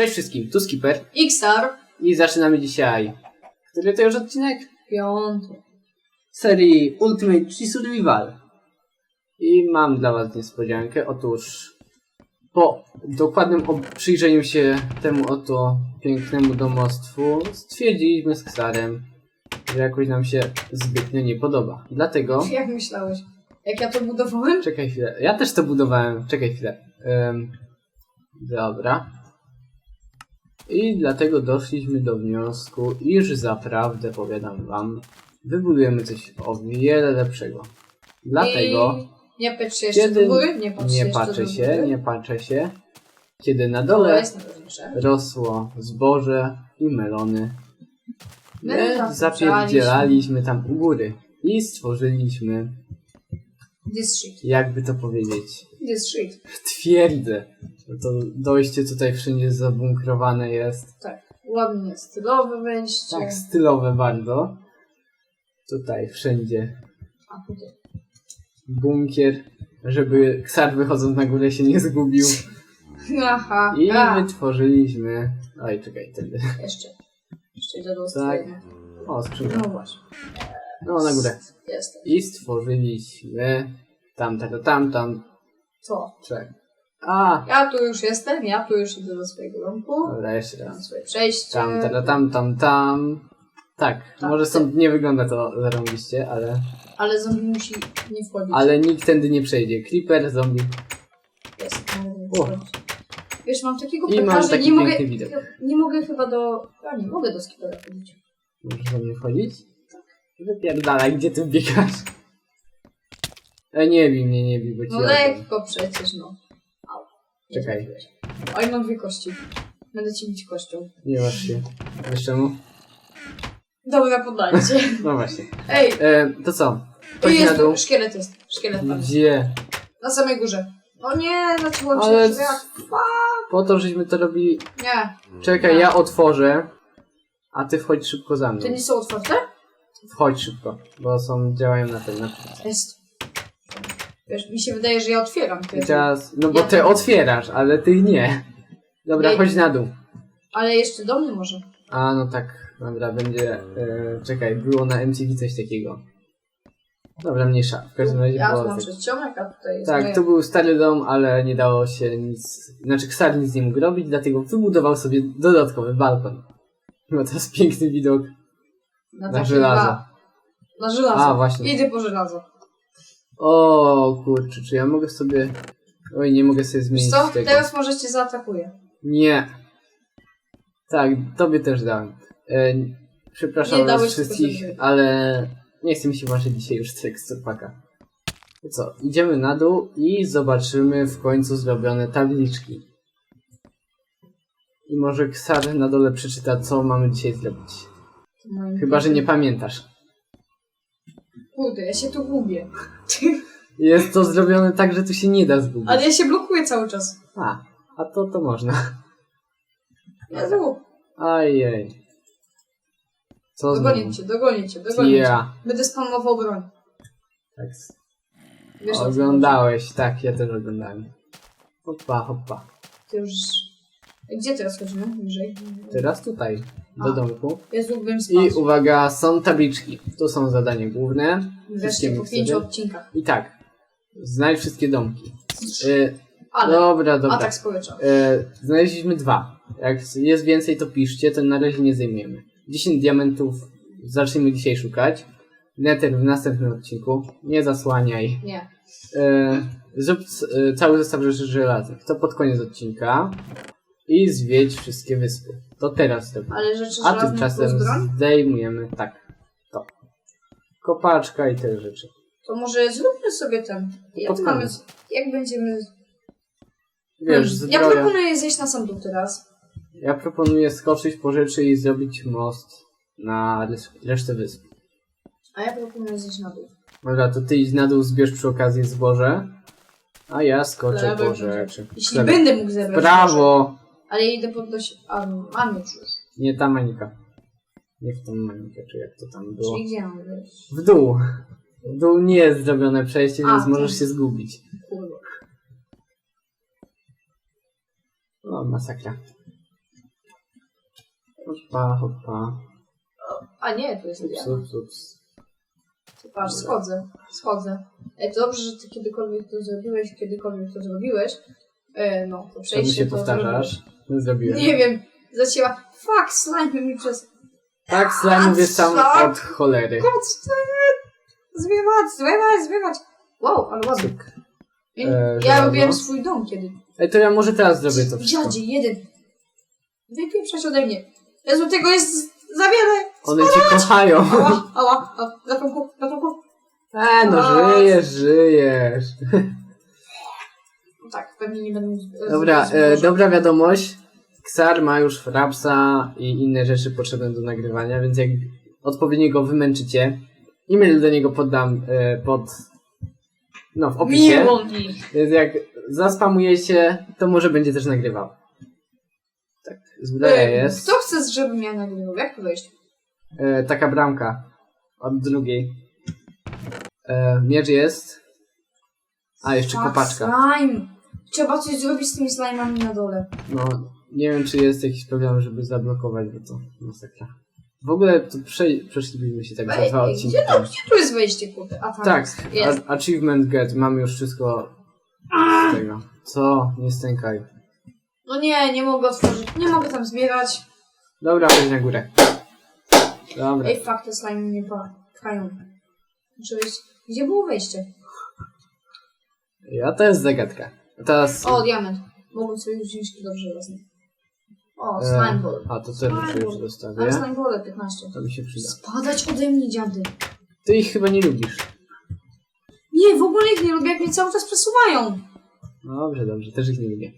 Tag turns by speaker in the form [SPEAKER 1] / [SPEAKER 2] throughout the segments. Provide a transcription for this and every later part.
[SPEAKER 1] Cześć wszystkim, tu Skipper
[SPEAKER 2] Xstar.
[SPEAKER 1] i zaczynamy dzisiaj. Który to już odcinek?
[SPEAKER 2] Piąty.
[SPEAKER 1] Serii Ultimate Tree Survival. I mam dla was niespodziankę. Otóż po dokładnym przyjrzeniu się temu oto pięknemu domostwu stwierdziliśmy z Ksarem, że jakoś nam się zbytnio nie podoba. Dlatego...
[SPEAKER 2] Jak myślałeś? Jak ja to budowałem?
[SPEAKER 1] Czekaj chwilę. Ja też to budowałem. Czekaj chwilę. Ym, dobra. I dlatego doszliśmy do wniosku, iż zaprawdę, powiadam wam, wybudujemy coś o wiele lepszego. Dlatego
[SPEAKER 2] I nie patrz się jeszcze
[SPEAKER 1] Kiedy-
[SPEAKER 2] do góry, nie
[SPEAKER 1] nie patrzę się, nie patrzę się, kiedy na dole rosło zboże i melony.
[SPEAKER 2] My
[SPEAKER 1] My
[SPEAKER 2] tam
[SPEAKER 1] zapierdzielaliśmy tam u góry i stworzyliśmy,
[SPEAKER 2] This shit.
[SPEAKER 1] jakby to powiedzieć,
[SPEAKER 2] This shit.
[SPEAKER 1] twierdzę. No To dojście tutaj wszędzie zabunkrowane jest.
[SPEAKER 2] Tak. Ładnie stylowe wejście.
[SPEAKER 1] Tak stylowe bardzo. Tutaj wszędzie
[SPEAKER 2] A tutaj.
[SPEAKER 1] bunkier, żeby Ksar wychodząc na górę się nie zgubił.
[SPEAKER 2] Aha.
[SPEAKER 1] I
[SPEAKER 2] a,
[SPEAKER 1] wytworzyliśmy... Oj, czekaj, tędy.
[SPEAKER 2] Jeszcze. Jeszcze do
[SPEAKER 1] Tak.
[SPEAKER 2] tak.
[SPEAKER 1] O, skrzynka.
[SPEAKER 2] No właśnie.
[SPEAKER 1] No, na górę.
[SPEAKER 2] Jestem.
[SPEAKER 1] I stworzyliśmy... Tam, tam, tam, tam.
[SPEAKER 2] To.
[SPEAKER 1] Czekaj. A!
[SPEAKER 2] Ja tu już jestem, ja tu już idę do swojego domku.
[SPEAKER 1] Dobra, jeszcze
[SPEAKER 2] Mam
[SPEAKER 1] raz.
[SPEAKER 2] swoje przejście.
[SPEAKER 1] Tam, tam, tam, tam, tam. Tak,
[SPEAKER 2] Tak.
[SPEAKER 1] może stąd nie wygląda to zarąbiście, ale...
[SPEAKER 2] Ale zombie musi nie wchodzić.
[SPEAKER 1] Ale nikt tędy nie przejdzie. Creeper, zombie.
[SPEAKER 2] Jest.
[SPEAKER 1] O.
[SPEAKER 2] Wiesz, mam takiego
[SPEAKER 1] I
[SPEAKER 2] pecha,
[SPEAKER 1] mam
[SPEAKER 2] że
[SPEAKER 1] taki
[SPEAKER 2] nie mogę,
[SPEAKER 1] widok.
[SPEAKER 2] nie mogę chyba do... A nie, mogę do skipera chodzić.
[SPEAKER 1] Możesz do mnie wchodzić? Wypierdalaj, gdzie ty biegasz? E, nie bij mnie, nie bij, bo ci
[SPEAKER 2] No lekko przecież, no. Au.
[SPEAKER 1] Czekaj.
[SPEAKER 2] Oj, mam dwie kości. Będę ci bić kością.
[SPEAKER 1] Nie masz się. Wiesz czemu?
[SPEAKER 2] Dobra, poddajcie.
[SPEAKER 1] No właśnie.
[SPEAKER 2] Ej,
[SPEAKER 1] E, to co?
[SPEAKER 2] tu
[SPEAKER 1] Chodź na
[SPEAKER 2] jest,
[SPEAKER 1] dół.
[SPEAKER 2] szkielet jest. Szkielet tam.
[SPEAKER 1] Gdzie?
[SPEAKER 2] Na samej górze. O nie, zaczęło
[SPEAKER 1] Ale-
[SPEAKER 2] się jak...
[SPEAKER 1] Po to, żeśmy to robili...
[SPEAKER 2] Nie,
[SPEAKER 1] Czekaj, ja otworzę. A ty wchodź szybko za mną.
[SPEAKER 2] te nie są otwarte?
[SPEAKER 1] Wchodź szybko, bo są, działają na tym. Na.
[SPEAKER 2] Jest. Wiesz, mi się wydaje, że ja otwieram.
[SPEAKER 1] I teraz, no bo
[SPEAKER 2] Ja
[SPEAKER 1] ty otwierasz, ale ty nie. Dobra, chodź na dół.
[SPEAKER 2] Ale jeszcze do mnie może.
[SPEAKER 1] A, no tak, dobra, będzie... E, czekaj, było na MTV coś takiego. Dobra, mniejsza. W każdym razie
[SPEAKER 2] Ja
[SPEAKER 1] było... coś-
[SPEAKER 2] przedsionek, a tutaj jest
[SPEAKER 1] Tak,
[SPEAKER 2] moje.
[SPEAKER 1] to był stary dom, ale nie dało się nic... Znaczy, Ksar nic nie mógł robić, dlatego wybudował sobie dodatkowy balkon. Ma teraz piękny widok na
[SPEAKER 2] takie
[SPEAKER 1] żelazo.
[SPEAKER 2] dwa- Na żelazo.
[SPEAKER 1] A, właśnie.
[SPEAKER 2] Idę po żelazo.
[SPEAKER 1] O kurczę, czy ja mogę sobie... Oj, nie mogę sobie
[SPEAKER 2] Wiesz
[SPEAKER 1] zmienić
[SPEAKER 2] co?
[SPEAKER 1] tego.
[SPEAKER 2] Teraz może cię zaatakuję.
[SPEAKER 1] Nie. Tak, tobie też dałem. E, przepraszam was wszystkich, ale nie chcę mi się ważyć dzisiaj już teksturpaka. To co, idziemy na dół i zobaczymy w końcu zrobione tabliczki. I może Ksar na dole przeczyta, co mamy dzisiaj zrobić. Chyba, że nie pamiętasz.
[SPEAKER 2] Kurde, ja się tu gubię.
[SPEAKER 1] Jest to zrobione tak, że tu się nie da zgubić.
[SPEAKER 2] Ale ja się blokuję cały czas.
[SPEAKER 1] A, a to to można.
[SPEAKER 2] Jezu,
[SPEAKER 1] Ajej. Co
[SPEAKER 2] dogonię cię, dogonię cię, dogonię cię.
[SPEAKER 1] Ja.
[SPEAKER 2] Będę spamował broń.
[SPEAKER 1] Tak.
[SPEAKER 2] Wiesz, o co
[SPEAKER 1] Oglądałeś, tak, ja też oglądałem. Hoppa, hoppa.
[SPEAKER 2] Ty już... Gdzie teraz chodzimy? Niżej.
[SPEAKER 1] Teraz tutaj, do
[SPEAKER 2] A.
[SPEAKER 1] domku.
[SPEAKER 2] Jezu, bym
[SPEAKER 1] I uwaga, są tabliczki. Tu są zadania główne.
[SPEAKER 2] Wreszcie po
[SPEAKER 1] mi
[SPEAKER 2] pięciu
[SPEAKER 1] sobie.
[SPEAKER 2] odcinkach.
[SPEAKER 1] I tak, znajdź wszystkie domki. Y,
[SPEAKER 2] Ale,
[SPEAKER 1] dobra, dobra.
[SPEAKER 2] atak społeczny.
[SPEAKER 1] Y, znaleźliśmy dwa. Jak jest więcej, to piszcie, to na razie nie zajmiemy. 10 diamentów zaczniemy dzisiaj szukać. Nether w następnym odcinku. Nie zasłaniaj.
[SPEAKER 2] Nie.
[SPEAKER 1] E, zrób c- e, cały zestaw rzeczy żelaznych. To pod koniec odcinka. I zwiedź wszystkie wyspy. To teraz robimy.
[SPEAKER 2] Ale rzeczy
[SPEAKER 1] A
[SPEAKER 2] żelazne
[SPEAKER 1] tymczasem
[SPEAKER 2] plus broń?
[SPEAKER 1] zdejmujemy, tak, to. Kopaczka i te rzeczy.
[SPEAKER 2] To może zróbmy sobie ten. Jak,
[SPEAKER 1] Pod
[SPEAKER 2] mamy,
[SPEAKER 1] koniec.
[SPEAKER 2] jak będziemy...
[SPEAKER 1] Wiesz,
[SPEAKER 2] Hmm, ja proponuję zejść na sam dół teraz.
[SPEAKER 1] Ja proponuję skoczyć po rzeczy i zrobić most na rys- resztę wysp.
[SPEAKER 2] A ja proponuję zejść na dół.
[SPEAKER 1] Dobra, to ty idź na dół, zbierz przy okazji zboże. A ja skoczę
[SPEAKER 2] Lewy
[SPEAKER 1] po
[SPEAKER 2] będzie.
[SPEAKER 1] rzeczy.
[SPEAKER 2] Jeśli
[SPEAKER 1] Lewy.
[SPEAKER 2] będę mógł zebrać.
[SPEAKER 1] Prawo!
[SPEAKER 2] Ale ja idę podnosić. A, mam już już.
[SPEAKER 1] Nie ta mańka. Nie w tą mańkę, czy jak to tam było.
[SPEAKER 2] Czyli gdzie mam?
[SPEAKER 1] W dół. W dół nie jest zrobione przejście,
[SPEAKER 2] A,
[SPEAKER 1] więc
[SPEAKER 2] tak.
[SPEAKER 1] możesz się zgubić.
[SPEAKER 2] Kurwa.
[SPEAKER 1] O, masakra. Hoppa, hoppa.
[SPEAKER 2] A nie, to jest
[SPEAKER 1] Ups,
[SPEAKER 2] ja.
[SPEAKER 1] ups, ups.
[SPEAKER 2] Patrz, schodzę, schodzę. Ej, to dobrze, że ty kiedykolwiek to zrobiłeś, kiedykolwiek to zrobiłeś. E, no, to
[SPEAKER 1] Czemu
[SPEAKER 2] przejście
[SPEAKER 1] się
[SPEAKER 2] to
[SPEAKER 1] powtarzasz? No, Zrobiłem.
[SPEAKER 2] Nie wiem, zacięła. Fuck, slime mi przez...
[SPEAKER 1] Tak, slime jest sam od cholery.
[SPEAKER 2] Chodź, Zmywać, zmywać, zmywać. Wow, ale ładnie.
[SPEAKER 1] E,
[SPEAKER 2] ja robiłem swój dom kiedy.
[SPEAKER 1] Ej, to ja może teraz zrobię to wszystko.
[SPEAKER 2] Dziadzie, jeden. Wypieprzać ode mnie. Jezu, tego jest za wiele.
[SPEAKER 1] One cię kochają.
[SPEAKER 2] Ała, ała, ała. Ratunku, ratunku.
[SPEAKER 1] E, no żyjesz, żyjesz.
[SPEAKER 2] Pewnie nie będę... e,
[SPEAKER 1] Dobra, e, dobra wiadomość. Ksar ma już frapsa i inne rzeczy potrzebne do nagrywania, więc jak odpowiednio go wymęczycie, e-mail do niego poddam e, pod... No, w opisie.
[SPEAKER 2] Miło mi.
[SPEAKER 1] Więc jak zaspamujecie, to może będzie też nagrywał. Tak, zbroja
[SPEAKER 2] E,
[SPEAKER 1] jest.
[SPEAKER 2] Kto chce, żebym ja nagrywał? Jak tu wejść?
[SPEAKER 1] E, taka bramka. Od drugiej. E, miecz jest. A, jeszcze kopaczka.
[SPEAKER 2] Slime. Trzeba coś zrobić z tymi slime'ami na dole.
[SPEAKER 1] No, nie wiem, czy jest jakiś problem, żeby zablokować, bo to masakra. W ogóle to prze, przeszlibyśmy się tak za
[SPEAKER 2] Ej,
[SPEAKER 1] dwa
[SPEAKER 2] ej,
[SPEAKER 1] odcinki.
[SPEAKER 2] gdzie,
[SPEAKER 1] temu.
[SPEAKER 2] gdzie tu jest wejście, kurde? A tam
[SPEAKER 1] Tak,
[SPEAKER 2] jest.
[SPEAKER 1] a, achievement get, mamy już wszystko z tego. Co? Nie stękaj.
[SPEAKER 2] No nie, nie mogę otworzyć. Nie mogę tam zbierać.
[SPEAKER 1] Dobra, chodź na górę. Dobra.
[SPEAKER 2] Ej, fuck, te slime mnie pchają. Muszę wejść. Gdzie było wejście?
[SPEAKER 1] Ja to jest zagadka. Teraz...
[SPEAKER 2] O, diament. Mogłem sobie wziąć kilo żelazny. O,
[SPEAKER 1] e,
[SPEAKER 2] slime ball.
[SPEAKER 1] A, to też już
[SPEAKER 2] Mam
[SPEAKER 1] zostawię.
[SPEAKER 2] slime ball 15.
[SPEAKER 1] To mi się przyda.
[SPEAKER 2] Spadać ode mnie, dziady.
[SPEAKER 1] Ty ich chyba nie lubisz.
[SPEAKER 2] Nie, w ogóle ich nie lubię, jak mnie cały czas przesuwają.
[SPEAKER 1] No dobrze, dobrze, też ich nie lubię.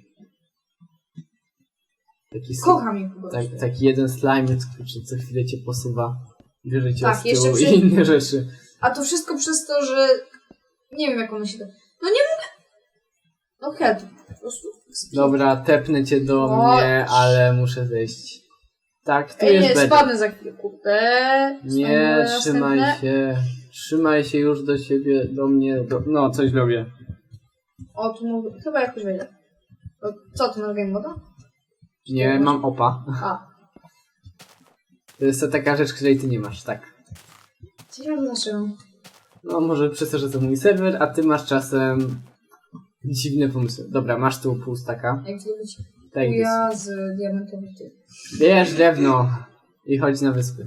[SPEAKER 1] Taki, s-
[SPEAKER 2] Kocham ich po
[SPEAKER 1] tak,
[SPEAKER 2] prostu.
[SPEAKER 1] taki jeden slime, który co chwilę cię posuwa. Bierze cię
[SPEAKER 2] Tak,
[SPEAKER 1] tyłu
[SPEAKER 2] jeszcze
[SPEAKER 1] i
[SPEAKER 2] przy-
[SPEAKER 1] inne rzeczy.
[SPEAKER 2] A to wszystko przez to, że... Nie wiem, jak one się... No nie. No help. Po prostu...
[SPEAKER 1] Dobra, tepnę cię do
[SPEAKER 2] O,
[SPEAKER 1] mnie, ale muszę zejść. Tak, tu
[SPEAKER 2] Ej,
[SPEAKER 1] jest
[SPEAKER 2] nie,
[SPEAKER 1] bedrock.
[SPEAKER 2] spadnę za chwilę, kurde.
[SPEAKER 1] Nie, trzymaj
[SPEAKER 2] następne.
[SPEAKER 1] się. Trzymaj się już do siebie, do mnie, do... No, coś robię.
[SPEAKER 2] O, tu mogę... Chyba jakoś wejdę. O, Co, ty masz game moda?
[SPEAKER 1] Nie, mam opa.
[SPEAKER 2] A.
[SPEAKER 1] To jest to taka rzecz, której ty nie masz, tak.
[SPEAKER 2] Ciekawe dlaczego.
[SPEAKER 1] No, może przez to, że to mój serwer, a ty masz czasem dziwne pomysły. Dobra, masz tu pół staka.
[SPEAKER 2] Jak zrobić
[SPEAKER 1] Tak jest.
[SPEAKER 2] chuja z diamentowych tych.
[SPEAKER 1] Bierz drewno i chodź na wyspy.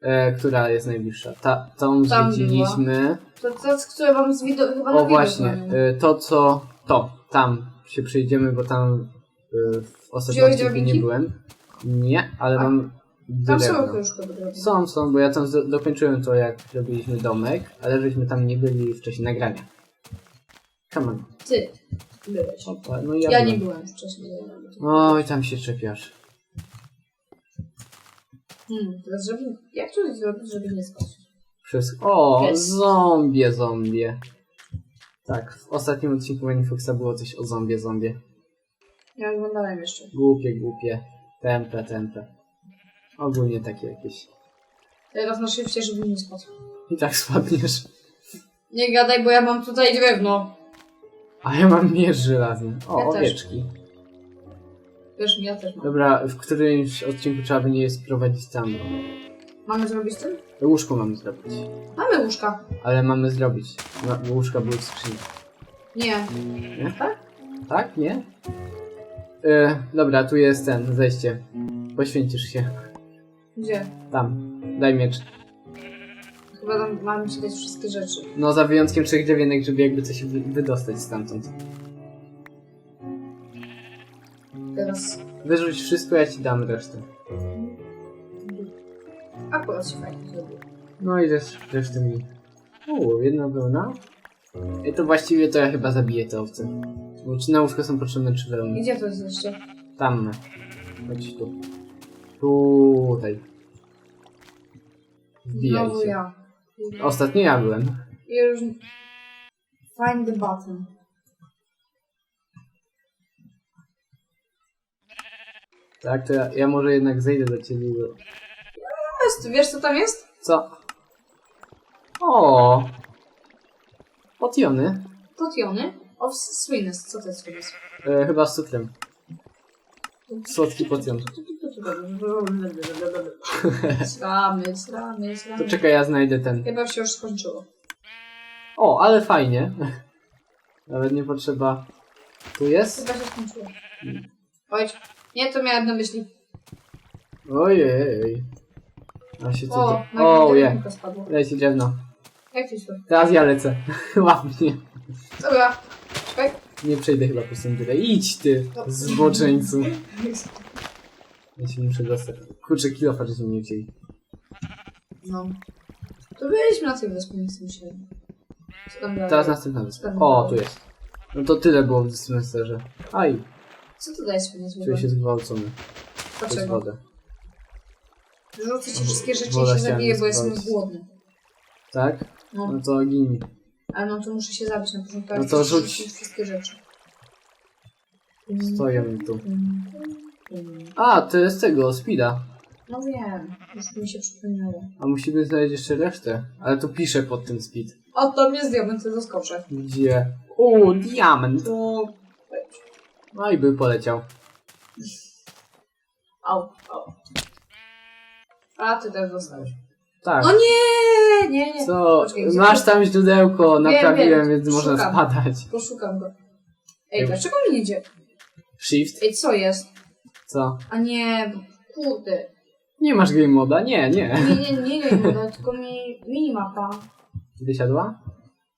[SPEAKER 1] E, która jest najbliższa? Ta, tą
[SPEAKER 2] Tam
[SPEAKER 1] zwiedziliśmy.
[SPEAKER 2] To, to, które wam z wideo... Chyba na
[SPEAKER 1] O właśnie, e, to co... To, tam się przejdziemy, bo tam e, w ostatnim
[SPEAKER 2] Wziąłeś
[SPEAKER 1] nie
[SPEAKER 2] drabinki?
[SPEAKER 1] byłem. Nie, ale
[SPEAKER 2] A.
[SPEAKER 1] mam
[SPEAKER 2] Tam są
[SPEAKER 1] drewno.
[SPEAKER 2] chyba drogi.
[SPEAKER 1] Są, są, bo ja tam z- dokończyłem to, jak robiliśmy domek, ale żeśmy tam nie byli w czasie nagrania. Come on.
[SPEAKER 2] Ty byłeś.
[SPEAKER 1] Opa, no ja,
[SPEAKER 2] Ja nie
[SPEAKER 1] byłem.
[SPEAKER 2] byłem wcześniej.
[SPEAKER 1] Oj, tam się czepiasz.
[SPEAKER 2] Hmm, teraz żeby... Jak to zrobić, żeby nie spać?
[SPEAKER 1] Przez... O,
[SPEAKER 2] Jest.
[SPEAKER 1] zombie, zombie. Tak, w ostatnim odcinku Manifoxa było coś o zombie, zombie.
[SPEAKER 2] Ja oglądałem jeszcze.
[SPEAKER 1] Głupie, głupie. Tempe, tempe. Ogólnie takie jakieś.
[SPEAKER 2] Teraz na szybcie, żeby nie spać.
[SPEAKER 1] I tak spadniesz.
[SPEAKER 2] Nie gadaj, bo ja mam tutaj drewno.
[SPEAKER 1] A ja mam miecz żelazny. O,
[SPEAKER 2] Ja też.
[SPEAKER 1] owieczki.
[SPEAKER 2] Wiesz, ja też mam.
[SPEAKER 1] Dobra, w którymś odcinku trzeba będzie je sprowadzić tam.
[SPEAKER 2] Mamy zrobić tym?
[SPEAKER 1] Łóżko mamy zrobić.
[SPEAKER 2] Mamy łóżka.
[SPEAKER 1] Ale mamy zrobić. Bo łóżka były w skrzyni.
[SPEAKER 2] Nie.
[SPEAKER 1] Nie? Tak? Tak? Nie? E, dobra, tu jest ten, zejście. Poświęcisz się.
[SPEAKER 2] Gdzie?
[SPEAKER 1] Tam. Daj miecz.
[SPEAKER 2] Chyba tam mamy ci dać wszystkie rzeczy.
[SPEAKER 1] No, za wyjątkiem trzech drewienek, żeby jakby coś wy wydostać stamtąd.
[SPEAKER 2] Teraz
[SPEAKER 1] Wyrzuć wszystko, ja ci dam resztę.
[SPEAKER 2] akurat się fajnie zrobiło.
[SPEAKER 1] No i też resztę mi. O, jedna wełna. I to właściwie to ja chyba zabiję te owce. Bo czy na łóżko są potrzebne trzy wełny?
[SPEAKER 2] Gdzie to jest jeszcze?
[SPEAKER 1] Tam. Chodź tu. Tutaj. Wbijaj
[SPEAKER 2] Znowu
[SPEAKER 1] się.
[SPEAKER 2] ja.
[SPEAKER 1] Ostatnio ja byłem.
[SPEAKER 2] Już... Find the button.
[SPEAKER 1] Tak, to ja, ja może jednak zejdę do ciebie. Bo...
[SPEAKER 2] Jest, wiesz co tam jest?
[SPEAKER 1] Co? O! Potiony.
[SPEAKER 2] Potiony of sweetness. Co to jest sweetness?
[SPEAKER 1] E, chyba z cukrem. Słodki potion.
[SPEAKER 2] Sramy, sramy,
[SPEAKER 1] To
[SPEAKER 2] sramy.
[SPEAKER 1] czekaj, ja znajdę ten.
[SPEAKER 2] Chyba się już skończyło.
[SPEAKER 1] O, ale fajnie. Nawet nie potrzeba. Tu jest?
[SPEAKER 2] Chyba się skończyło. Oj, nie, to miałem na myśli.
[SPEAKER 1] Ojej. A się co
[SPEAKER 2] O,
[SPEAKER 1] to... O, je.
[SPEAKER 2] spadło.
[SPEAKER 1] Leci drewno.
[SPEAKER 2] Jak ci słyszę?
[SPEAKER 1] Teraz ja lecę. Łap mnie.
[SPEAKER 2] Dobra. Czekaj.
[SPEAKER 1] Nie przejdę chyba po tyle. Idź ty, zboczeńcu. Ja się muszę dostać. Kurczę, kilofa żeśmy nie wzięli.
[SPEAKER 2] No. To byliśmy na tej wyspie, nie chcę się. Co tam dalej?
[SPEAKER 1] Teraz następna wyspa. O, tu jest. No to tyle było w dyspenserze. Aj,
[SPEAKER 2] Co to daje swoje
[SPEAKER 1] czuję się zgwałcony. Przez
[SPEAKER 2] Dlaczego?
[SPEAKER 1] wodę.
[SPEAKER 2] Rzucę ci wszystkie rzeczy i
[SPEAKER 1] Woda
[SPEAKER 2] się
[SPEAKER 1] chciałem
[SPEAKER 2] zabiję, bo jestem głodny.
[SPEAKER 1] Tak?
[SPEAKER 2] No.
[SPEAKER 1] No to gini.
[SPEAKER 2] Ale no to muszę się zabić na początku.
[SPEAKER 1] No to rzuć.
[SPEAKER 2] rzucić wszystkie rzeczy.
[SPEAKER 1] Stoję tu. A, to jest tego, Speeda.
[SPEAKER 2] No wiem, już mi się przypomniało.
[SPEAKER 1] A musimy znaleźć jeszcze resztę. Ale tu piszę pod tym speed.
[SPEAKER 2] O, to mnie zdjąłem, to zaskoczę.
[SPEAKER 1] Gdzie? O, diament.
[SPEAKER 2] To...
[SPEAKER 1] No i by poleciał.
[SPEAKER 2] Au, au. A, ty też dostałeś.
[SPEAKER 1] Tak.
[SPEAKER 2] O nie, nie, nie.
[SPEAKER 1] Co?
[SPEAKER 2] Poczekaj, gdzie
[SPEAKER 1] Masz tam źródełko, naprawiłem,
[SPEAKER 2] wiem,
[SPEAKER 1] więc można
[SPEAKER 2] szukam.
[SPEAKER 1] spadać.
[SPEAKER 2] Poszukam go. Ej, dlaczego mi nie idzie?
[SPEAKER 1] Shift?
[SPEAKER 2] Ej, co jest?
[SPEAKER 1] Co?
[SPEAKER 2] A nie, kurde.
[SPEAKER 1] Nie masz game moda? Nie, nie.
[SPEAKER 2] Nie, nie, nie, nie, nie, tylko mi minimapa.
[SPEAKER 1] Wysiadła?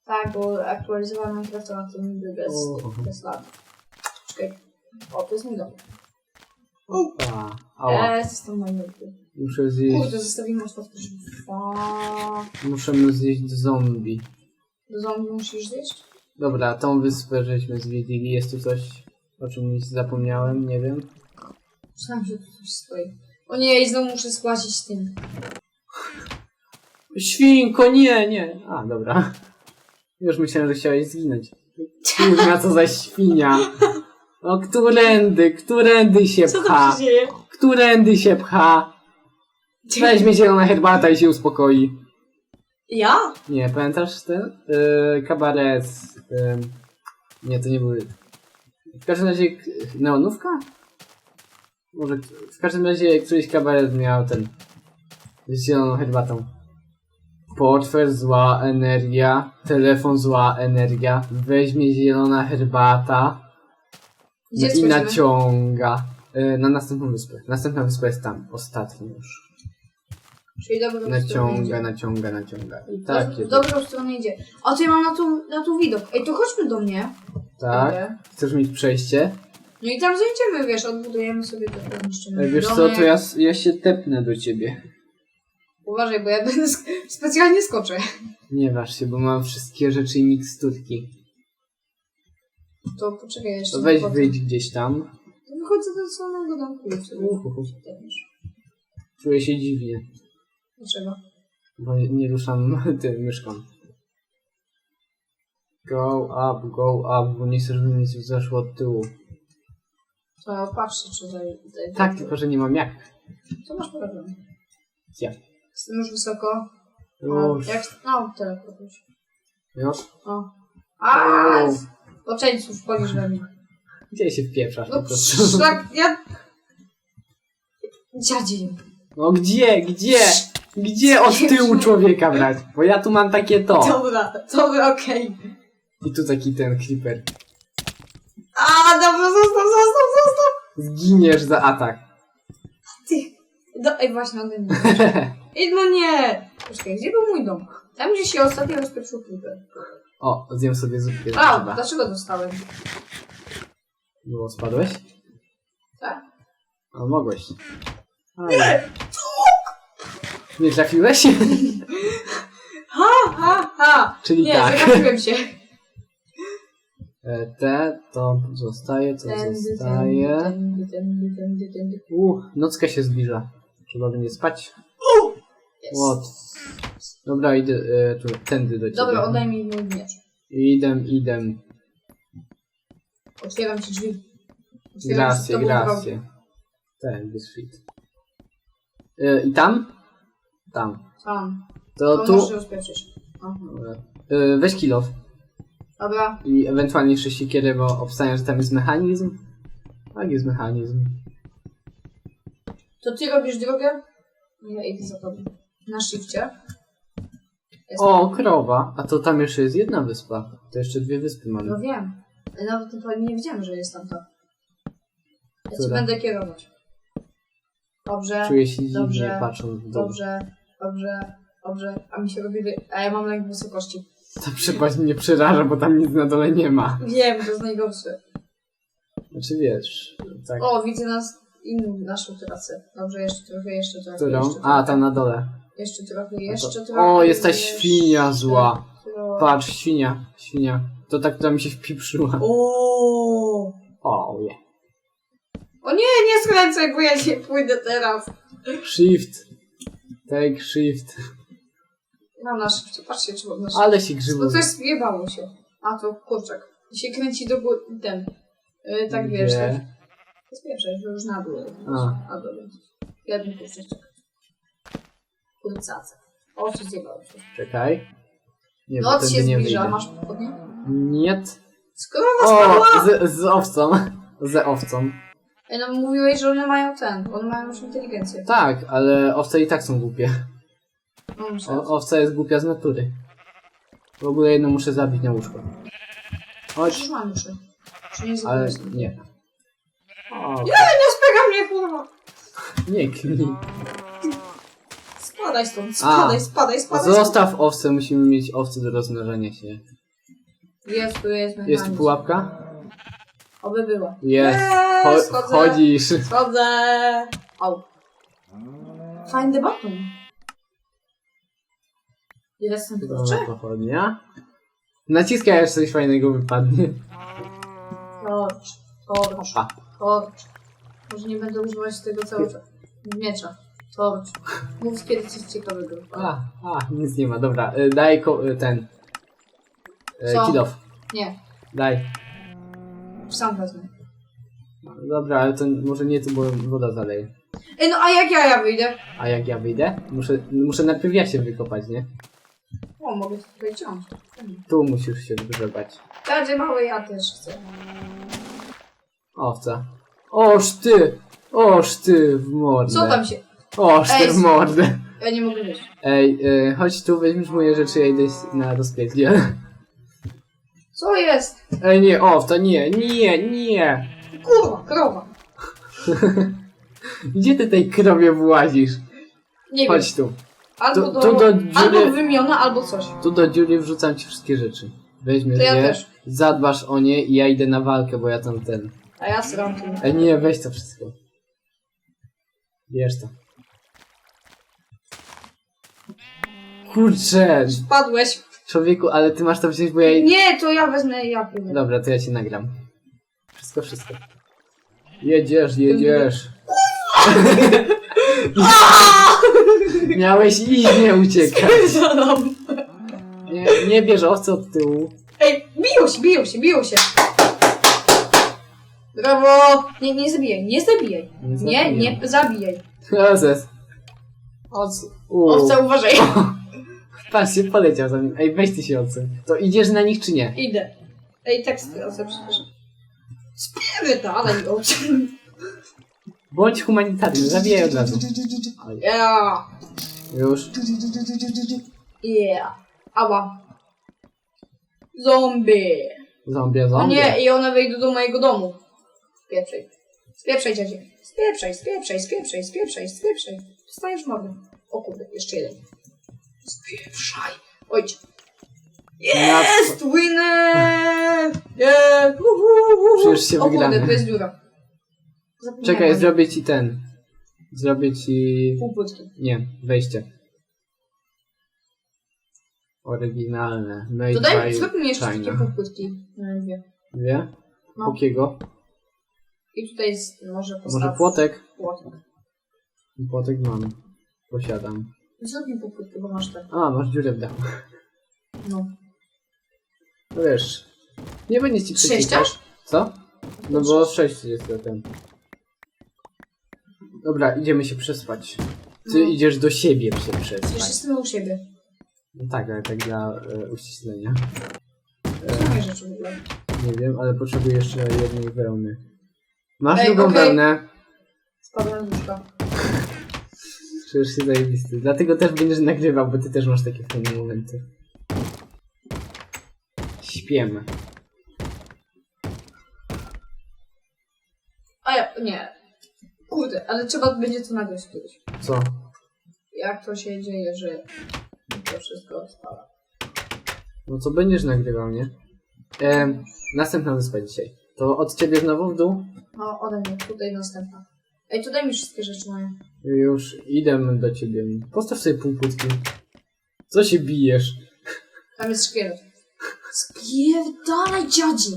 [SPEAKER 2] Tak, bo aktualizowałem Minecrafta na tym bez, bez lat. Czekaj. O, to jest dom.
[SPEAKER 1] Opa. Ała.
[SPEAKER 2] Eee, system na YouTube.
[SPEAKER 1] Muszę
[SPEAKER 2] Kurde,
[SPEAKER 1] zjeść,
[SPEAKER 2] zostawimy otwarte drzwi. Fa-
[SPEAKER 1] muszę mu zjeść zombie.
[SPEAKER 2] Do zombie musisz zjeść?
[SPEAKER 1] Dobra, tą wyspę żeśmy zwiedzili. Jest tu coś, o czym zapomniałem, nie wiem.
[SPEAKER 2] Myślałam, że tu coś stoi. O nie, i znowu muszę spłacić tym.
[SPEAKER 1] Świnko, nie, nie. A, dobra. Już myślałem, że chciałeś zginąć. Kurna, co za świnia. O, którędy, którędy się pcha?
[SPEAKER 2] dzieje?
[SPEAKER 1] Którędy się pcha? Weźmie zielona herbata i się uspokoi.
[SPEAKER 2] Ja?
[SPEAKER 1] Nie, pamiętasz ten? Yy, kabaret. Yy, nie, to nie były. W każdym razie k- neonówka? Może w każdym razie któryś kabaret miał ten z zieloną herbatą. Portfel zła energia, telefon zła energia, weźmie zielona herbata
[SPEAKER 2] Gdzie
[SPEAKER 1] i
[SPEAKER 2] spojrzymy?
[SPEAKER 1] naciąga. Yy, na następną wyspę. Następna wyspa jest tam, ostatnia już.
[SPEAKER 2] Czyli dobrą stronę
[SPEAKER 1] Naciąga,
[SPEAKER 2] idzie.
[SPEAKER 1] naciąga, naciąga. I
[SPEAKER 2] Tak,
[SPEAKER 1] jest.
[SPEAKER 2] dobrą stronę idzie. A ja mam na tu, na tu widok. Ej, to chodźmy do mnie.
[SPEAKER 1] tak. Chcesz mieć przejście?
[SPEAKER 2] No i tam zajdziemy, wiesz, odbudujemy sobie to zniszczymy.
[SPEAKER 1] E, Wiesz co, to ja, ja się tepnę do ciebie.
[SPEAKER 2] Uważaj, bo ja będę sk- specjalnie skoczę.
[SPEAKER 1] Nie waż się, bo mam wszystkie rzeczy i miksturki.
[SPEAKER 2] To poczekaj jeszcze.
[SPEAKER 1] To weź
[SPEAKER 2] wychodzę.
[SPEAKER 1] wyjdź gdzieś tam.
[SPEAKER 2] To wychodzę do samego domku i sobie
[SPEAKER 1] Uhuhu.
[SPEAKER 2] tepniesz.
[SPEAKER 1] Czuję się dziwnie,
[SPEAKER 2] Dlaczego?
[SPEAKER 1] bo nie, nie ruszam tym myszką. Go up, go up, bo nie chcę, żeby mi coś zaszło od tyłu.
[SPEAKER 2] To patrzę, czy tutaj... tutaj
[SPEAKER 1] Tak, tylko że nie mam jak.
[SPEAKER 2] Co masz problem?
[SPEAKER 1] Ja.
[SPEAKER 2] Jestem już wysoko. O,
[SPEAKER 1] Już,
[SPEAKER 2] jak... No, teleportuj się.
[SPEAKER 1] już?
[SPEAKER 2] O. A,
[SPEAKER 1] O.
[SPEAKER 2] Oczeńców, wchodzisz we mnie.
[SPEAKER 1] Gdzie się wpieprzasz
[SPEAKER 2] No
[SPEAKER 1] po prostu?
[SPEAKER 2] tak, ja... Dziadzie.
[SPEAKER 1] No gdzie, gdzie? Gdzie od tyłu człowieka brać? Bo ja tu mam takie to.
[SPEAKER 2] Dobra, dobra, okej.
[SPEAKER 1] I tu taki ten creeper.
[SPEAKER 2] A, dobra, zostaw, zostaw, zostaw.
[SPEAKER 1] Zginiesz za atak.
[SPEAKER 2] Ty. Do, ej, właśnie ode mnie. Ej, no nie. Poczekaj, gdzie był mój dom? Tam, gdzie się ostatnio rozpieprzył creeper.
[SPEAKER 1] O, zjem sobie zupkę.
[SPEAKER 2] A, dlaczego dostałem?
[SPEAKER 1] Było, spadłeś?
[SPEAKER 2] Tak.
[SPEAKER 1] O, mogłeś. Nie! Nie trafiłeś?
[SPEAKER 2] Ha, ha, ha.
[SPEAKER 1] Czyli
[SPEAKER 2] Nie,
[SPEAKER 1] tak.
[SPEAKER 2] zagapiłem się.
[SPEAKER 1] Te, to zostaje, to
[SPEAKER 2] Tędy,
[SPEAKER 1] zostaje.
[SPEAKER 2] tędy, tędy, tędy, tędy.
[SPEAKER 1] Uh, nocka się zbliża. Trzeba będzie spać.
[SPEAKER 2] Jest.
[SPEAKER 1] What? Dobra, idę e, tu, tędy do ciebie.
[SPEAKER 2] Dobra, oddaj mi mój miecz.
[SPEAKER 1] Idę, idę.
[SPEAKER 2] Otwieram ci drzwi. Otwieram ci
[SPEAKER 1] Grację,
[SPEAKER 2] tobą.
[SPEAKER 1] Tędy, shit. E, I tam? Tam.
[SPEAKER 2] Tam.
[SPEAKER 1] To
[SPEAKER 2] To
[SPEAKER 1] tu...
[SPEAKER 2] możesz rozpieprzyć. Aha.
[SPEAKER 1] Dobra. E, Weź kilof.
[SPEAKER 2] Dobra.
[SPEAKER 1] I ewentualnie jeszcze siekierę, bo obstawiam, że tam jest mechanizm. Tak, jest mechanizm.
[SPEAKER 2] To ty robisz drogę? Ja idę za tobą. Na shifcie. Jest-
[SPEAKER 1] O, krowa. A to tam jeszcze jest jedna wyspa. To jeszcze dwie wyspy
[SPEAKER 2] No
[SPEAKER 1] mamy.
[SPEAKER 2] wiem. Ja Nawet nie wiedziałem, że jest tam ta. Ja ci
[SPEAKER 1] Która?
[SPEAKER 2] będę kierować. Dobrze,
[SPEAKER 1] Czuję się dziwnie
[SPEAKER 2] Dobrze,
[SPEAKER 1] patrząc w dół.
[SPEAKER 2] dobrze, dobrze, dobrze. A mi się robi... Wy... A ja mam lęk wysokości.
[SPEAKER 1] Ta przepaść mnie przeraża, bo tam nic na dole nie ma.
[SPEAKER 2] Wiem, to jest najgorsze.
[SPEAKER 1] Znaczy wiesz, tak.
[SPEAKER 2] O, widzę nas inną naszą trasę. Dobrze, jeszcze trochę, jeszcze trochę,
[SPEAKER 1] Którą?
[SPEAKER 2] jeszcze trochę.
[SPEAKER 1] A, tam na dole.
[SPEAKER 2] Jeszcze trochę,
[SPEAKER 1] No
[SPEAKER 2] jeszcze
[SPEAKER 1] to-
[SPEAKER 2] trochę.
[SPEAKER 1] O, jest ta
[SPEAKER 2] jeszcze
[SPEAKER 1] świnia zła.
[SPEAKER 2] trochę.
[SPEAKER 1] Patrz, świnia, świnia. To ta, która mi się wpiprzyła.
[SPEAKER 2] O,
[SPEAKER 1] O, je.
[SPEAKER 2] o nie, nie skręcaj, bo ja nie pójdę teraz.
[SPEAKER 1] Shift. Take shift.
[SPEAKER 2] Mam na szybcie, patrzcie, czy na szybcie.
[SPEAKER 1] Ale się grzybu.
[SPEAKER 2] To coś zjebało się. A, to kurczak. I się kręci do góry, ten. Yy, tak
[SPEAKER 1] Gdzie?
[SPEAKER 2] wiesz, tak. To jest pierwsze, że już na dół.
[SPEAKER 1] A.
[SPEAKER 2] A, dobra. Jeden kurczak. Kurcace. O, coś zjebało się.
[SPEAKER 1] Czekaj. Nie, bo
[SPEAKER 2] Noc
[SPEAKER 1] tędy
[SPEAKER 2] się
[SPEAKER 1] nie
[SPEAKER 2] zbliża,
[SPEAKER 1] wyjdę.
[SPEAKER 2] masz pochodnie?
[SPEAKER 1] Nie.
[SPEAKER 2] Skoro
[SPEAKER 1] O,
[SPEAKER 2] was
[SPEAKER 1] z, z owcą. Z owcą.
[SPEAKER 2] Ej, no mówiłeś, że one mają ten, one mają już inteligencję.
[SPEAKER 1] Tak, ale owce i tak są głupie. O, owca jest głupia z natury. W ogóle jedną muszę zabić na łóżko. Chodź.
[SPEAKER 2] Już mam już. Czy nie
[SPEAKER 1] Ale nie. O,
[SPEAKER 2] Nie spycha mnie, kurwa!
[SPEAKER 1] nie knij.
[SPEAKER 2] Spadaj stąd, spadaj, spadaj, spadaj.
[SPEAKER 1] Zostaw owce, musimy mieć owce do rozmnażania się.
[SPEAKER 2] Jest, tu jest
[SPEAKER 1] Jest tu
[SPEAKER 2] mechanizm.
[SPEAKER 1] pułapka?
[SPEAKER 2] Oby była.
[SPEAKER 1] Jest.
[SPEAKER 2] Eee,
[SPEAKER 1] Cho
[SPEAKER 2] schodzę.
[SPEAKER 1] chodzisz.
[SPEAKER 2] Schodzę! Au. Find the button. Ile
[SPEAKER 1] Dobra,
[SPEAKER 2] kurczę?
[SPEAKER 1] pochodnia. Naciskaj, aż coś fajnego wypadnie.
[SPEAKER 2] Torcz, torcz, torcz. Może nie będę używać tego cały czas. Miecza. Torcz. Mów kiedy coś ciekawego.
[SPEAKER 1] a, a, nic nie ma, dobra. y, Daj ko y, ten. Y,
[SPEAKER 2] Co?
[SPEAKER 1] Kill off.
[SPEAKER 2] Nie,
[SPEAKER 1] Daj.
[SPEAKER 2] sam wezmę.
[SPEAKER 1] Dobra, ale to może nie tu, bo woda zaleje.
[SPEAKER 2] Ej, no a jak ja, ja wyjdę?
[SPEAKER 1] A jak ja wyjdę? Muszę, muszę najpierw ja się wykopać, nie?
[SPEAKER 2] O, mogę to tutaj ciąć.
[SPEAKER 1] Tu musisz się wygrzebać.
[SPEAKER 2] Będzie mały, ja też chcę.
[SPEAKER 1] Owca. Oż ty! Oż ty w mordę.
[SPEAKER 2] Co tam się?
[SPEAKER 1] Oż ty
[SPEAKER 2] Ej,
[SPEAKER 1] w mordę.
[SPEAKER 2] Ja nie mogę wyjść.
[SPEAKER 1] Ej, y, chodź tu, weźmiesz moje rzeczy, ja idę na rozpierdziel.
[SPEAKER 2] Co jest?
[SPEAKER 1] Ej, nie, owca, nie, nie, nie.
[SPEAKER 2] Kurwa, krowa.
[SPEAKER 1] Gdzie ty tej krowie włazisz?
[SPEAKER 2] Nie wiem.
[SPEAKER 1] Chodź tu.
[SPEAKER 2] Albo
[SPEAKER 1] tu-
[SPEAKER 2] do,
[SPEAKER 1] tu do
[SPEAKER 2] albo
[SPEAKER 1] dziury-
[SPEAKER 2] wymiona, albo coś.
[SPEAKER 1] Tu do dziury wrzucam ci wszystkie rzeczy. Weźmiesz
[SPEAKER 2] To ja
[SPEAKER 1] je,
[SPEAKER 2] też.
[SPEAKER 1] zadbasz o nie i ja idę na walkę, bo ja tam ten...
[SPEAKER 2] A ja sram tu.
[SPEAKER 1] Ej, nie, weź to wszystko. Bierz to. Kurczę,
[SPEAKER 2] Padłeś.
[SPEAKER 1] człowieku, ale ty masz to wziąć, bo ja...
[SPEAKER 2] Nie, to ja wezmę ja pójdę.
[SPEAKER 1] Dobra, to ja ci nagram. Wszystko, wszystko. Jedziesz, jedziesz. Miałeś iść, nie uciekać. Nie, nie bierz owcy od tyłu.
[SPEAKER 2] Ej, biją się, biją się, biją się. Brawo! Nie, nie zabijaj, nie zabijaj. Nie, nie zabijaj.
[SPEAKER 1] Jezus.
[SPEAKER 2] Oc.
[SPEAKER 1] U.
[SPEAKER 2] Owca, uważaj.
[SPEAKER 1] Patrzcie, poleciał za nim. Ej, weź ty się owcy. To idziesz na nich czy nie?
[SPEAKER 2] Idę. Ej, tak stracę, przepraszam. Spiewy to, ale owca.
[SPEAKER 1] Bądź humanitarny, zabijaj od razu. Oj,
[SPEAKER 2] Yeah.
[SPEAKER 1] Już.
[SPEAKER 2] Yeah. Ała. Zombie.
[SPEAKER 1] Zombie,
[SPEAKER 2] O
[SPEAKER 1] zombie.
[SPEAKER 2] nie, i one wejdą do mojego domu. Spieprzej. Spieprzej, dziadzie. Spieprzej, spieprzej, spieprzej, spieprzej, spieprzej. Dostajesz mordę. O kurde, jeszcze jeden. Spieprzaj. Ojdź. Jest! Winner! Yeah! Uhu, uhu.
[SPEAKER 1] Przecież się
[SPEAKER 2] O kurde, to jest dziura. Zapomniałem
[SPEAKER 1] Czekaj, zrobię ci ten. Zrobię ci...
[SPEAKER 2] Pół płytki.
[SPEAKER 1] Nie, wejście. Oryginalne. Made
[SPEAKER 2] To daj,
[SPEAKER 1] by
[SPEAKER 2] zrób mi jeszcze takie
[SPEAKER 1] China.
[SPEAKER 2] pół płytki. Nie wiem.
[SPEAKER 1] Dwie?
[SPEAKER 2] No.
[SPEAKER 1] Jakiego?
[SPEAKER 2] I tutaj jest, może postaw...
[SPEAKER 1] Może płotek?
[SPEAKER 2] Płotek.
[SPEAKER 1] Płotek mam. Posiadam.
[SPEAKER 2] Zrób mi pół płytki, bo masz te.
[SPEAKER 1] A, masz dziurę w dachu.
[SPEAKER 2] No.
[SPEAKER 1] No wiesz. Nie będzie ci przeciekać.
[SPEAKER 2] Sześciarz?
[SPEAKER 1] Co? No bo sześć jest to ten. Dobra, idziemy się przespać. Ty
[SPEAKER 2] No.
[SPEAKER 1] idziesz do siebie się
[SPEAKER 2] Jeszcze
[SPEAKER 1] przespać.
[SPEAKER 2] jestem u siebie.
[SPEAKER 1] No tak, ale tak dla e, uściślenia.
[SPEAKER 2] Moje rzeczy w ogóle?
[SPEAKER 1] Nie wiem, ale potrzebuję jeszcze jednej wełny. Masz
[SPEAKER 2] Ej,
[SPEAKER 1] drugą
[SPEAKER 2] okej.
[SPEAKER 1] wełnę?
[SPEAKER 2] Spadłem z łóżka.
[SPEAKER 1] Się zajebisty. Dlatego też będziesz nagrywał, bo ty też masz takie fajne momenty. Śpiemy.
[SPEAKER 2] A ja, nie. Kurde, ale trzeba będzie to nagrać kiedyś.
[SPEAKER 1] Co?
[SPEAKER 2] Jak to się dzieje, że to wszystko odpala.
[SPEAKER 1] No co będziesz nagrywał, nie? Em, następna wyspa dzisiaj. To od ciebie znowu w dół?
[SPEAKER 2] No, ode mnie, tutaj następna. Ej, tu daj mi wszystkie rzeczy moje.
[SPEAKER 1] Już idę do ciebie. Postaw sobie półpłytki. Co się bijesz?
[SPEAKER 2] Tam jest szkielet. Spierdalaj, dziadzi!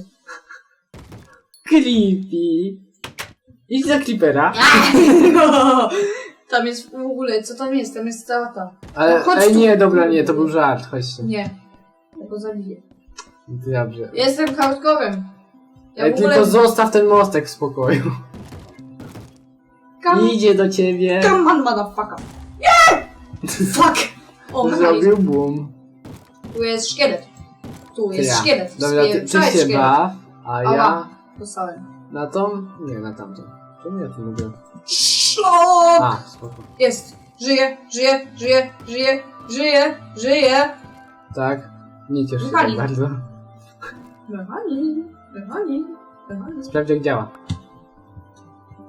[SPEAKER 1] Creepy! Idź za creepera.
[SPEAKER 2] Tam jest w ogóle, co tam jest? Tam jest cała ta.
[SPEAKER 1] Ale,
[SPEAKER 2] No chodź
[SPEAKER 1] ej
[SPEAKER 2] tu.
[SPEAKER 1] nie, dobra, nie, to był żart, chodźcie.
[SPEAKER 2] Nie. Ja go zabiję.
[SPEAKER 1] Dobrze.
[SPEAKER 2] Jestem hardcorem. Ja
[SPEAKER 1] Ej,
[SPEAKER 2] w ogóle...
[SPEAKER 1] tylko zostaw ten mostek w spokoju. Idzie do ciebie.
[SPEAKER 2] come on, motherfucker. Nie! Fuck! O, mechanizm.
[SPEAKER 1] Zrobił boom.
[SPEAKER 2] Tu jest szkielet. Tu jest szkielet.
[SPEAKER 1] Dobra, ty, ty się
[SPEAKER 2] szkielet.
[SPEAKER 1] baw, a ja
[SPEAKER 2] Ała. Dostałem.
[SPEAKER 1] na tą? Nie, na tamtą. Czemu ja tu mówię?
[SPEAKER 2] Szlok!
[SPEAKER 1] A, spoko.
[SPEAKER 2] Jest. Żyje, żyje, żyje, żyje, żyje, żyje.
[SPEAKER 1] Tak? Nie ciesz się tak bardzo.
[SPEAKER 2] Mechanizm, mechanizm.
[SPEAKER 1] Sprawdź jak działa.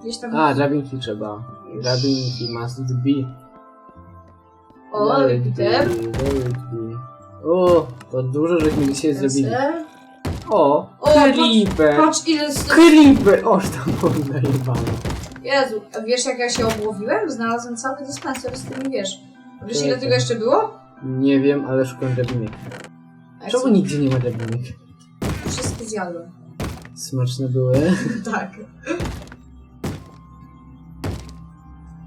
[SPEAKER 2] Gdzieś tam...
[SPEAKER 1] A, drabinki trzeba. Drabinki must be.
[SPEAKER 2] O,
[SPEAKER 1] it
[SPEAKER 2] Peter.
[SPEAKER 1] let it be. O, to dużo żeśmy dzisiaj zrobili. O,
[SPEAKER 2] O,
[SPEAKER 1] creeper!
[SPEAKER 2] Patrz ile z...
[SPEAKER 1] Creeper! Oż tam było najebane.
[SPEAKER 2] Jezu, a wiesz jak ja się obłowiłem? Znalazłem cały dyspenser z tymi, wiesz. A Wiesz ile tego jeszcze było?
[SPEAKER 1] Nie wiem, ale szukam drabinek.
[SPEAKER 2] A
[SPEAKER 1] Czemu nigdzie nie ma drabinek?
[SPEAKER 2] Wszystkie zjadłem.
[SPEAKER 1] Smaczne były.
[SPEAKER 2] Tak.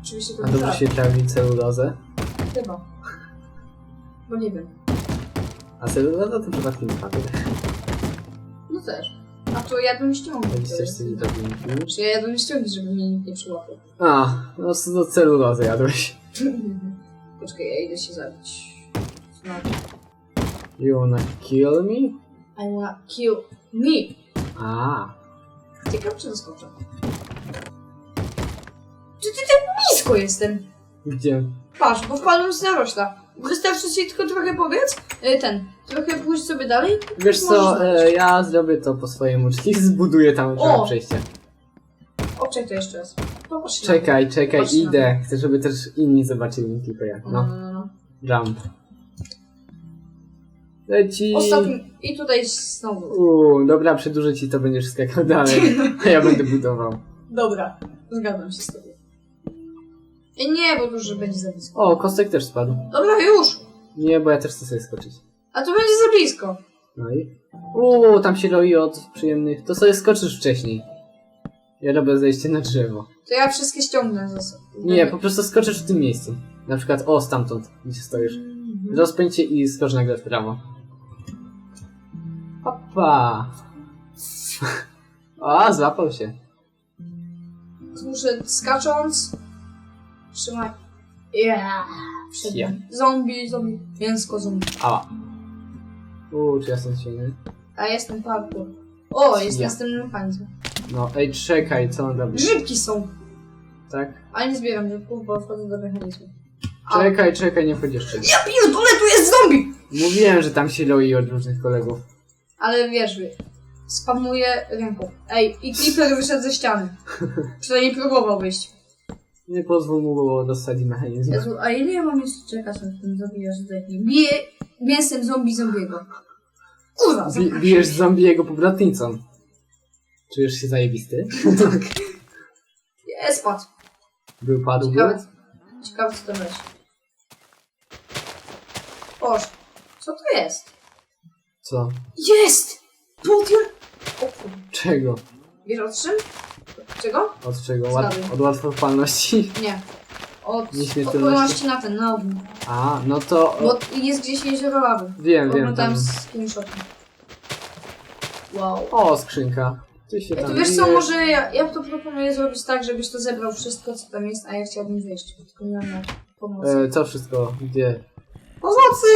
[SPEAKER 2] Oczywiście to
[SPEAKER 1] A dobrze
[SPEAKER 2] tak,
[SPEAKER 1] się trawi celulozę.
[SPEAKER 2] chyba. Bo nie wiem.
[SPEAKER 1] A celuloza to przypadkiem papier.
[SPEAKER 2] Też. A to jadłem ściągi.
[SPEAKER 1] Jak chcesz sobie drabinki.
[SPEAKER 2] Czy ja jadłem ściągi, żeby mnie nikt nie przyłapał.
[SPEAKER 1] A, no co do celulozy jadłeś.
[SPEAKER 2] Poczekaj, ja idę się zabić. No.
[SPEAKER 1] You wanna kill me?
[SPEAKER 2] I wanna kill me.
[SPEAKER 1] A,
[SPEAKER 2] Ciekawe, czy zaskoczę. Czy ty tak blisko jestem?
[SPEAKER 1] gdzie?
[SPEAKER 2] Patrz, bo wpadłem z narośla. Wystarczy ci tylko trochę powiedz. Y, Ten. Trochę pójść sobie dalej.
[SPEAKER 1] Wiesz co, e, ja zrobię to po swojemu, czyli zbuduję tam
[SPEAKER 2] O!
[SPEAKER 1] przejście.
[SPEAKER 2] Obczaj to jeszcze raz. Popatrz się na
[SPEAKER 1] Czekaj, czekaj,
[SPEAKER 2] Patrz na
[SPEAKER 1] idę. Chcę, żeby też inni zobaczyli tylko ja.
[SPEAKER 2] No,
[SPEAKER 1] No,
[SPEAKER 2] no, no.
[SPEAKER 1] jump. Leci.
[SPEAKER 2] Ostatni. I tutaj znowu.
[SPEAKER 1] Uuu, dobra, przedłużę ci to, będziesz skakał dalej, a ja będę budował.
[SPEAKER 2] Dobra. Zgadzam się z tobą. I nie, bo duży będzie za blisko.
[SPEAKER 1] O, kostek też spadł.
[SPEAKER 2] Dobra, już.
[SPEAKER 1] Nie, bo ja też chcę sobie skoczyć.
[SPEAKER 2] A to będzie za blisko.
[SPEAKER 1] No i? Uuu, tam się roi od przyjemnych. To sobie skoczysz wcześniej. Ja robię zejście na drzewo.
[SPEAKER 2] To ja wszystkie ściągnę za sobą.
[SPEAKER 1] Nie, po prostu skoczysz w tym miejscu. Na przykład, o, stamtąd, gdzie stoisz.
[SPEAKER 2] Mhm.
[SPEAKER 1] Rozpędź się i skocz nagle w prawo. Opa! O, złapał się.
[SPEAKER 2] Muszę skacząc. Trzymaj. Yeah. Przed
[SPEAKER 1] Yeah.
[SPEAKER 2] Zombie, zombie. Mięsko zombie.
[SPEAKER 1] Ała. Uuu, czy ja stąd silny?
[SPEAKER 2] A jestem parkour. O, jest
[SPEAKER 1] Ja.
[SPEAKER 2] następny mechanizm.
[SPEAKER 1] No, ej, czekaj, co on robi?
[SPEAKER 2] Grzybki są.
[SPEAKER 1] Tak?
[SPEAKER 2] Ale nie zbieram grzybków, bo wchodzę do mechanizmu. A.
[SPEAKER 1] Czekaj, czekaj, nie wchodzisz jeszcze.
[SPEAKER 2] Ja pierdolę, tu jest zombie!
[SPEAKER 1] Mówiłem, że tam się roi od różnych kolegów.
[SPEAKER 2] Ale wiesz, wie, spamuję ręką. Ej, i Creeper wyszedł ze ściany. Przynajmniej próbował wyjść.
[SPEAKER 1] Nie pozwól mu było dostać mechanizm.
[SPEAKER 2] Jezu, a ile ja mam jeszcze czekać na ten zombie, aż zdechnie? Biję mięsem zombie zombiego. Kurwa,
[SPEAKER 1] Bi bijesz
[SPEAKER 2] się.
[SPEAKER 1] zombie jego pobratnicą. Czujesz się zajebisty?
[SPEAKER 2] Nie, spadł.
[SPEAKER 1] Był padł, był?
[SPEAKER 2] Ciekawe, ciekawe co to będzie. Boże, co to jest?
[SPEAKER 1] Co?
[SPEAKER 2] Jest! O kurwa.
[SPEAKER 1] Czego?
[SPEAKER 2] Wiesz od czym? Od czego?
[SPEAKER 1] Od czego? Łat
[SPEAKER 2] Zgaduj.
[SPEAKER 1] od łatwopalności?
[SPEAKER 2] Nie. Od
[SPEAKER 1] Nieśmiertelności?
[SPEAKER 2] odporności na ten, na ogniu.
[SPEAKER 1] A, no to...
[SPEAKER 2] Bo jest gdzieś jezioro lawy.
[SPEAKER 1] Wiem, wiem,
[SPEAKER 2] Oglądałem
[SPEAKER 1] tam...
[SPEAKER 2] screenshoty. Wow.
[SPEAKER 1] O, skrzynka. Ty się tam
[SPEAKER 2] to wiesz co,
[SPEAKER 1] bijesz.
[SPEAKER 2] może ja, ja to proponuję zrobić tak, żebyś to zebrał wszystko, co tam jest, a ja chciałbym wyjść. Tylko nie mam na pomocy.
[SPEAKER 1] E, co wszystko? Gdzie?
[SPEAKER 2] Pomocy!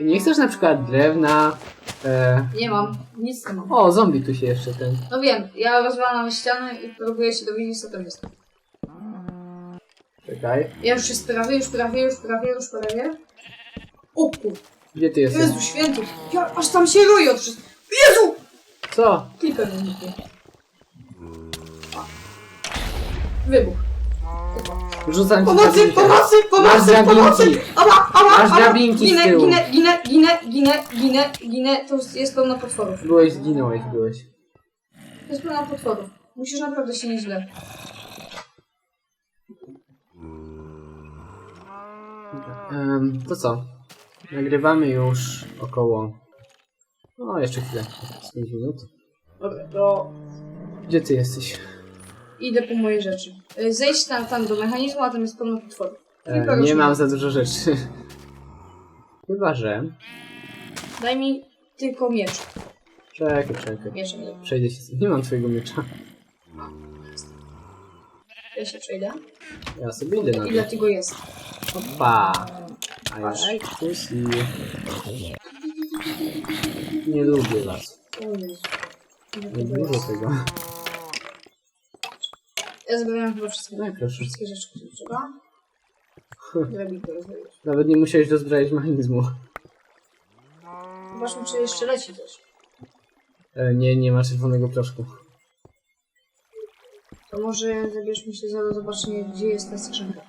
[SPEAKER 1] Nie chcesz na przykład drewna? E...
[SPEAKER 2] Nie mam, nic nie mam.
[SPEAKER 1] O, zombie tu się jeszcze ten...
[SPEAKER 2] No wiem, ja rozwalam ścianę i próbuję się dowiedzieć, co tam jest.
[SPEAKER 1] Czekaj.
[SPEAKER 2] Ja już jest prawie, już prawie, już prawie, już prawie. O kur...
[SPEAKER 1] Gdzie ty jesteś?
[SPEAKER 2] Jezu święty! Ja, aż tam się roi od wszystkich. Jezu!
[SPEAKER 1] Co?
[SPEAKER 2] Kliper wybuchł. Wybuch. Chyba.
[SPEAKER 1] Rzucam ci
[SPEAKER 2] Pomocy,
[SPEAKER 1] drabinkę.
[SPEAKER 2] pomocy,
[SPEAKER 1] Masz
[SPEAKER 2] pomocy, pomocy!
[SPEAKER 1] drabinki.
[SPEAKER 2] Ała, ała,
[SPEAKER 1] Masz
[SPEAKER 2] ała.
[SPEAKER 1] drabinki z
[SPEAKER 2] ginę,
[SPEAKER 1] tyłu.
[SPEAKER 2] ginę, ginę, ginę, ginę, ginę, ginę. To jest pełno potworów.
[SPEAKER 1] Byłeś, zginąłeś, byłeś.
[SPEAKER 2] To jest pełno potworów. Musisz naprawdę się nieźle.
[SPEAKER 1] Em, to co? Nagrywamy już około... No, jeszcze chwilę. Z 5 minut.
[SPEAKER 2] Dobra, to
[SPEAKER 1] Gdzie ty jesteś?
[SPEAKER 2] idę po moje rzeczy. Y, Zejdź tam, tam do mechanizmu, a tam jest pełno potworów.
[SPEAKER 1] E, nie mam za dużo rzeczy. Chyba, że...
[SPEAKER 2] Daj mi tylko miecz.
[SPEAKER 1] Czekaj, czekaj.
[SPEAKER 2] Mieczem nie.
[SPEAKER 1] Przejdę się... Nie mam twojego miecza.
[SPEAKER 2] Ja się przejdę.
[SPEAKER 1] Ja sobie idę na
[SPEAKER 2] Ile
[SPEAKER 1] to.
[SPEAKER 2] tego jest?
[SPEAKER 1] Opa! I like to see. Nie lubię was.
[SPEAKER 2] O Jezu. Ile
[SPEAKER 1] Nie
[SPEAKER 2] tego
[SPEAKER 1] lubię
[SPEAKER 2] jest?
[SPEAKER 1] tego.
[SPEAKER 2] Ja zbieram chyba wszystkie,
[SPEAKER 1] No proszę.
[SPEAKER 2] wszystkie rzeczy, które trzeba. Drabinkę rozwoić.
[SPEAKER 1] Nawet nie musiałeś dozbrać mechanizmu.
[SPEAKER 2] Zobaczmy, czy jeszcze leci coś.
[SPEAKER 1] E, nie, nie ma czerwonego proszku.
[SPEAKER 2] To może zabierzmy się za zobaczenie, gdzie jest ta skrzynka.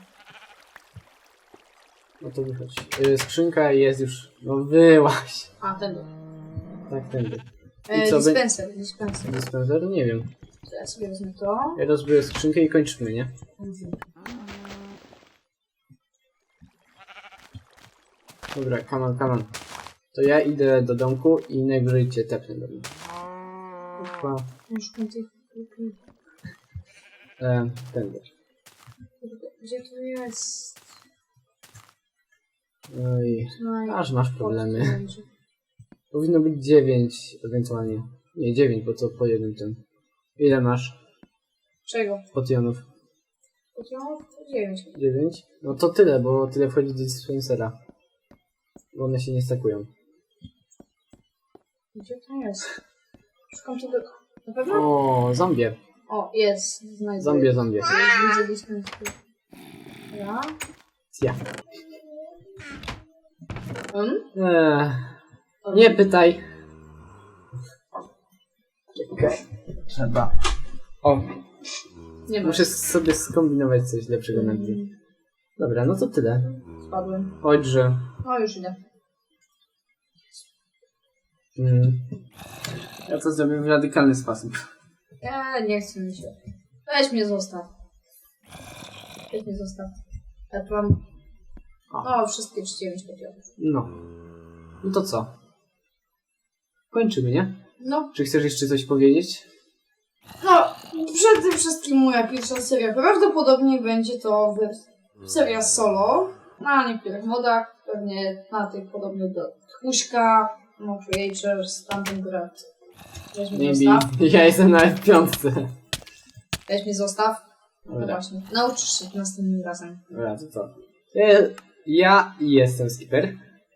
[SPEAKER 1] No to wychodź. E, skrzynka jest już... No wyłaś.
[SPEAKER 2] A, ten.
[SPEAKER 1] Tak, tędy.
[SPEAKER 2] E,
[SPEAKER 1] co,
[SPEAKER 2] dispenser, dispenser.
[SPEAKER 1] Dispenser? Nie wiem.
[SPEAKER 2] Ja sobie wezmę to.
[SPEAKER 1] Ja rozbiję skrzynkę i kończymy, nie? Dobra, come on, come on. To ja idę do domku i najwyżej cię tepnę do mnie. Opa.
[SPEAKER 2] Już tych...
[SPEAKER 1] E, tędy.
[SPEAKER 2] Gdzie to jest?
[SPEAKER 1] I...
[SPEAKER 2] No
[SPEAKER 1] Aż masz problemy. Powinno być 9 ewentualnie. Nie, 9, bo to po jednym tym. Ile masz
[SPEAKER 2] Czego?
[SPEAKER 1] potionów?
[SPEAKER 2] Potionów? Dziewięć.
[SPEAKER 1] 9? No to tyle, bo tyle wchodzi do dispensera. Bo one się nie stakują.
[SPEAKER 2] Gdzie to jest? Szukam tego... Na pewno?
[SPEAKER 1] O, zombie.
[SPEAKER 2] O, jest. Znajdę.
[SPEAKER 1] Zombie, zombie.
[SPEAKER 2] Widzę dispenser. Ja?
[SPEAKER 1] Ja.
[SPEAKER 2] Um?
[SPEAKER 1] Eee, nie pytaj. Czekaj. Trzeba. O,
[SPEAKER 2] Nie ma.
[SPEAKER 1] muszę sobie skombinować coś lepszego na.
[SPEAKER 2] Mm,
[SPEAKER 1] Dobra, no to tyle.
[SPEAKER 2] Spadłem.
[SPEAKER 1] Chodźże.
[SPEAKER 2] No już idę.
[SPEAKER 1] Mm. Ja to zrobię w radykalny sposób.
[SPEAKER 2] Ja nie chcę mi się. Weź mnie zostaw. Weź mnie zostaw. Tu mam...
[SPEAKER 1] O.
[SPEAKER 2] O, wszystkie 9 potionów.
[SPEAKER 1] No. No to co? Kończymy, nie?
[SPEAKER 2] No,
[SPEAKER 1] Czy chcesz jeszcze coś powiedzieć?
[SPEAKER 2] No, przed tym wszystkim moja pierwsza seria. Prawdopodobnie będzie to w- seria solo. Na niektórych modach, pewnie na tych podobnych do Tchuśka, no Creators, tamten brat. Weź mnie
[SPEAKER 1] Maybe.
[SPEAKER 2] zostaw.
[SPEAKER 1] Ja jestem na F5.
[SPEAKER 2] Weź mnie zostaw. No
[SPEAKER 1] Dobra,
[SPEAKER 2] właśnie. Nauczysz się następnym razem.
[SPEAKER 1] dobra, to co? Ja, ja jestem skipper.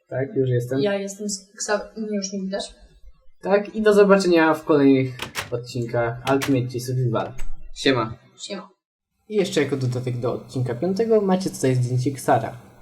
[SPEAKER 1] Tak, już jestem.
[SPEAKER 2] Ja jestem z Xa... Mnie już nie widać.
[SPEAKER 1] Tak, i do zobaczenia w kolejnych odcinkach Ultimate Survival. Siema.
[SPEAKER 2] Siema.
[SPEAKER 1] I jeszcze jako dodatek do odcinka 5 macie tutaj zdjęcie Ksara.